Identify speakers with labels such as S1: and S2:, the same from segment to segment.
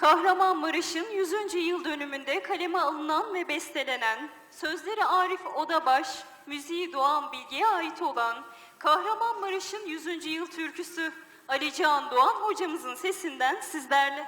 S1: Kahramanmaraş'ın 100. yıl dönümünde kaleme alınan ve bestelenen, sözleri Arif Odabaş, müziği Doğan Bilge'ye ait olan Kahramanmaraş'ın 100. yıl türküsü Ali Can Doğan hocamızın sesinden sizlerle.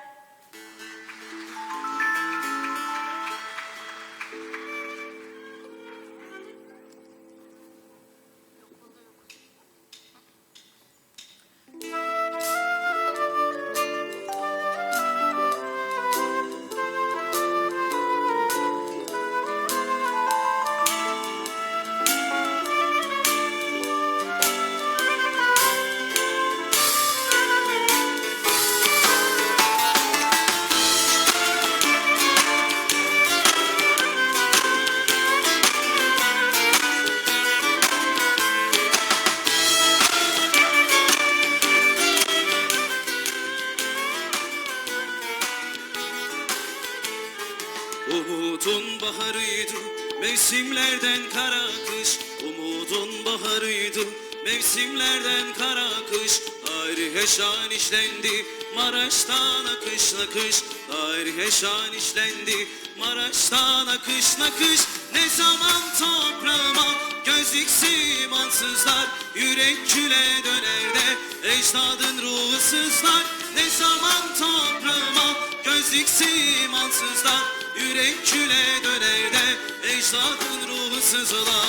S2: Umudun baharıydı mevsimlerden kara kış. Umudun baharıydı mevsimlerden kara kış. Tarih heşan işlendi Maraş'tan akış nakış Tarih heşan işlendi Maraş'tan akış nakış Ne zaman toprağıma göz diksim ansızlar Yürek küle döner de ecdadın ruhu sızlar Ne zaman toprağıma göz diksim ansızlar Yürek küle döner de ecdadın ruhu sızlar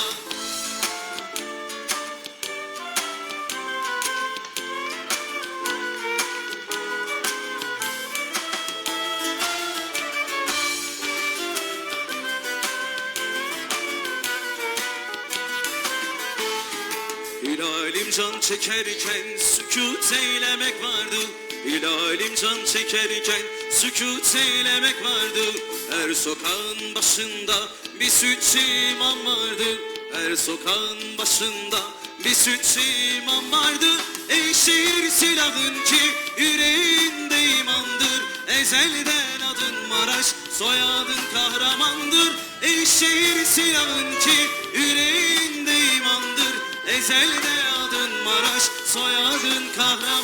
S2: Hilalim can çekerken sükut eylemek vardı Hilalim can çekerken sükut eylemek vardı. Her sokağın başında bir sütçü imam vardı. Her sokağın başında bir sütçü imam vardı. Ey şehir silahın ki yüreğinde imandır. Ezelden adın Maraş soyadın kahramandır. Ey şehir silahın ki yüreğinde imandır. Ezelde adın Maraş soyadın kahramandır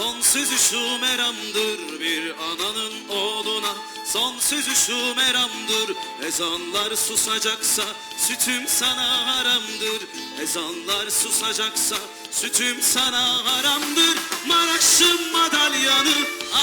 S2: son sözü şu meramdır Bir ananın oğluna. Son sözü şu meramdır Ezanlar susacaksa sütüm sana haramdır. Ezanlar susacaksa sütüm sana haramdır. Maraş'ın madalyanı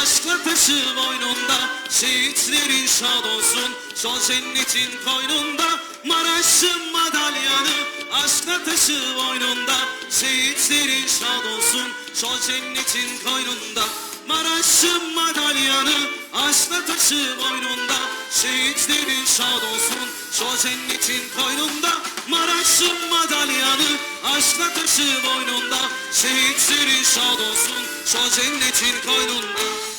S2: aşkla taşı boynunda. Şehitlerin şad olsun şu cennetin koynunda. Maraş'ın madalyanı aşkla taşı boynunda Şehitlerin şad olsun şu cennetin koynunda. Maraş'ın madalyanı aşkla taşı boynunda. Şehitlerin şad olsun şu cennetin koynunda. Maraş'ın madalyanı aşkla taşı boynunda. Şehitlerin şad olsun şu cennetin koynunda